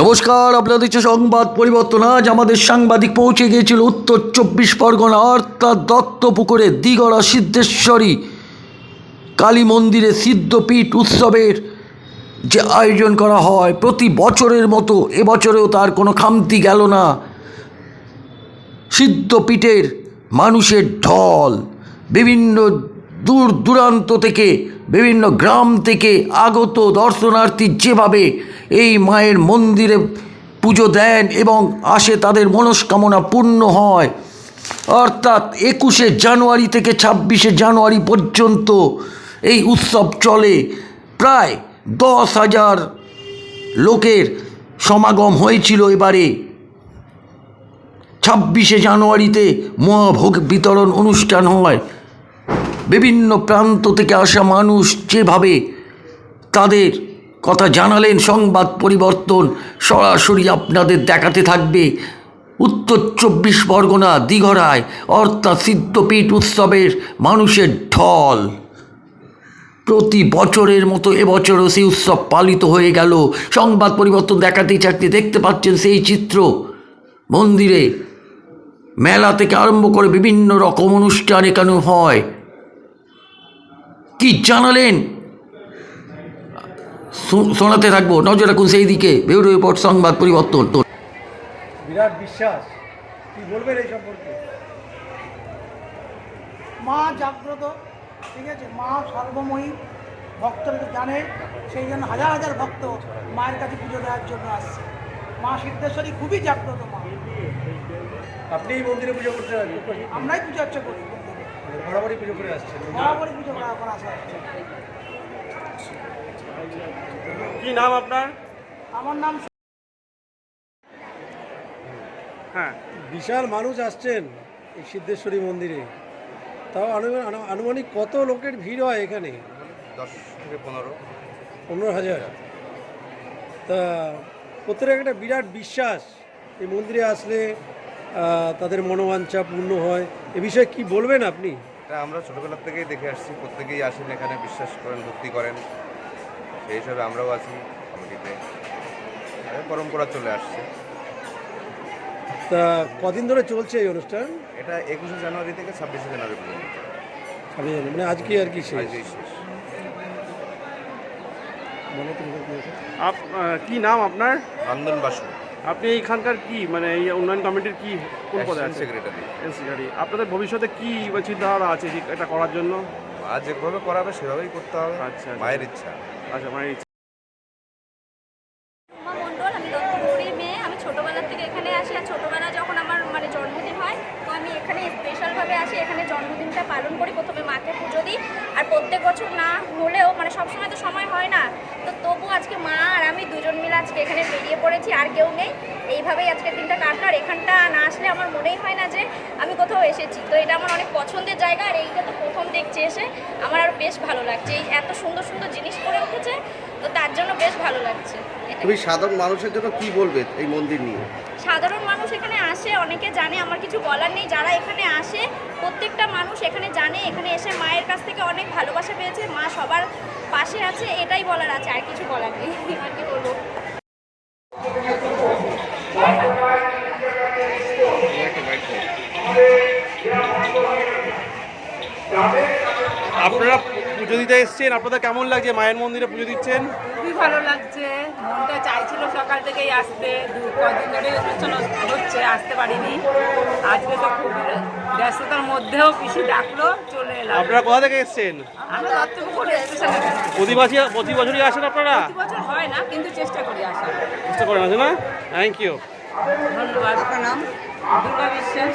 নমস্কার আপনাদের হচ্ছে সংবাদ পরিবর্তন। আজ আমাদের সাংবাদিক পৌঁছে গিয়েছিল উত্তর চব্বিশ পরগনা, অর্থাৎ দত্তপুকুরে দিগড়া সিদ্ধেশ্বরী কালী মন্দিরে সিদ্ধপীঠ উৎসবের যে আয়োজন করা হয়, প্রতি বছরের মতো এবছরেও তার কোনো খামতি গেল না। সিদ্ধপীঠের মানুষের ঢল, বিভিন্ন দূর দূরান্ত থেকে, বিভিন্ন গ্রাম থেকে আগত দর্শনার্থী যেভাবে এই মায়ের মন্দিরে পুজো দেন এবং আসে তাদের মনস্কামনা পূর্ণ হয়। অর্থাৎ একুশে জানুয়ারি থেকে ছাব্বিশে জানুয়ারি পর্যন্ত এই উৎসব চলে। প্রায় দশ হাজার লোকের সমাগম হয়েছিল এবারে। ছাব্বিশে জানুয়ারিতে মহাভোগ বিতরণ অনুষ্ঠান হয়। বিভিন্ন প্রান্ত থেকে আসা মানুষ যেভাবে তাদের কথা জানালেন সংবাদ পরিবর্তন। সরাসরি আপনাদের দেখাতে থাকবে উত্তর চব্বিশ পরগনা দিঘরায়, অর্থাৎ সিদ্ধপীঠ উৎসবের মানুষের ঢল। প্রতি বছরের মতো এবছরও সেই উৎসব পালিত হয়ে গেল। সংবাদ পরিবর্তন দেখাতেই চাকরি দেখতে পাচ্ছেন সেই চিত্র। মন্দিরে মেলা থেকে আরম্ভ করে বিভিন্ন রকম অনুষ্ঠান এখানে হয়। কি জানালেন? শোনাতে থাকব। নজর রাখুন সেই দিকে। ব্যুরো রিপোর্ট সংবাদ পরিবর্তন। বিরাট বিশ্বাস কি বলবেন এই সম্পর্কে? মা জাগ্রত ঠিক আছে? মা সর্বময়ী ভক্তরা জানে সেই জন্য হাজার হাজার ভক্ত মায়ের কাছে পুজো দেওয়ার জন্য আসছে। মা সিদ্ধেশ্বরী খুবই জাগ্রত মা। আপনি এই মন্দিরে পুজো করতে আমরাই পুজো অর্চা করি। বরাবরই পুজো করে আসছেন। বরাবরই পুজো করা আসা হচ্ছে। কি নাম আপনার? আমার নাম হ্যাঁ। বিশাল মানুষ আসছেন এই সিদ্ধেশ্বরী মন্দিরে। তাও আনুমান- আনুমানিক কত লোকের ভিড় হয় এখানে? দশ থেকে পনেরো। পনেরো হাজার। তা প্রত্যেকের একটা বিরাট বিশ্বাস এই মন্দিরে আসলে তাদের মনোবাঞ্ছা পূর্ণ হয়। এ বিষয়ে কি বলবেন আপনি? এটা আমরা ছোটোবেলার থেকেই দেখে আসছি। প্রত্যেকেই আসেন এখানে বিশ্বাস করেন ভক্তি করেন। সেই হিসাবে আমরাও আছি কমিটিতে। আর পরম্পরা চলে আসছে। তা কদিন ধরে চলছে এই অনুষ্ঠান? এটা একুশে জানুয়ারি থেকে ছাব্বিশে জানুয়ারি পর্যন্ত। আমি জানি মানে আজকে আর কি শেষ? আপ কি নাম আপনার? নন্দন বাসু। আপনি এইখানকার কি? মানে এই উন্নয়ন কমিটির কি কোন পদে আছে সেক্রেটারি। সেক্রেটারি। আপনাদের ভবিষ্যতে কি চিন্তাধারা আছে এটা করার জন্য? মা যেভাবে করাবে সেভাবেই করতে হবে। আচ্ছা, আচ্ছা। মায়ের ইচ্ছা। আচ্ছা মানে মেয়ে। আমি ছোটোবেলার থেকে এখানে আসি আর ছোটোবেলা যখন আমার মানে জন্মদিন হয়, তো আমি এখানে স্পেশালভাবে আসি। এখানে জন্মদিনটা পালন করি। প্রথমে মাকে পুজো দিই। আর প্রত্যেক বছর না হলেও মানে সবসময় তো হয় না। তো তবু আজকে মা আর আমি দুজন মিলে আজকে এখানে বেরিয়ে পড়েছি আর কেউ নেই। এইভাবেই আজকে দিনটা কাটলো। আর এখানটা না আসলে আমার মনেই হয় না যে আমি কোথাও এসেছি। তো এটা আমার অনেক পছন্দের জায়গা আর এইটা তো প্রথম দেখছি এসে আমার আর বেশ ভালো লাগছে। এই এত সুন্দর সুন্দর জিনিস করে উঠেছে তো তার জন্য বেশ ভালো লাগছে। তুমি সাধারণ মানুষের জন্য কি বলবে এই মন্দির নিয়ে? সাধারণ মানুষ এখানে আসে অনেকে জানে আমার কিছু বলার নেই। যারা এখানে আসে প্রত্যেকটা মানুষ এখানে জানে এখানে এসে মায়ের কাছ থেকে অনেক সবার পাশে আছে এটাই বলার আছে আর কিছু বলার নেই। আপনারা পুজো দিতে এসছেন। আপনাদের কেমন লাগছে? মায়ের মন্দিরে পুজো দিচ্ছেন? খুবই ভালো লাগছে। মনটা চাইছিল সকাল থেকেই আসতে। কদিন ধরে হচ্ছে আসতে পারিনি। আজকে তো খুব ব্যস্ততার মধ্যেও পিসি ডাকলো চলে এলাম। আপনারা কোথা থেকে এসছেন? আমরা দত্তপুকুর প্রতি বছর প্রতি বছরই আসেন আপনারা? প্রতি বছর হয় না কিন্তু চেষ্টা করি আসার। চেষ্টা করেন আছে না? থ্যাংক ইউ ধন্যবাদ। প্রণাম দুর্গা বিশ্বাস।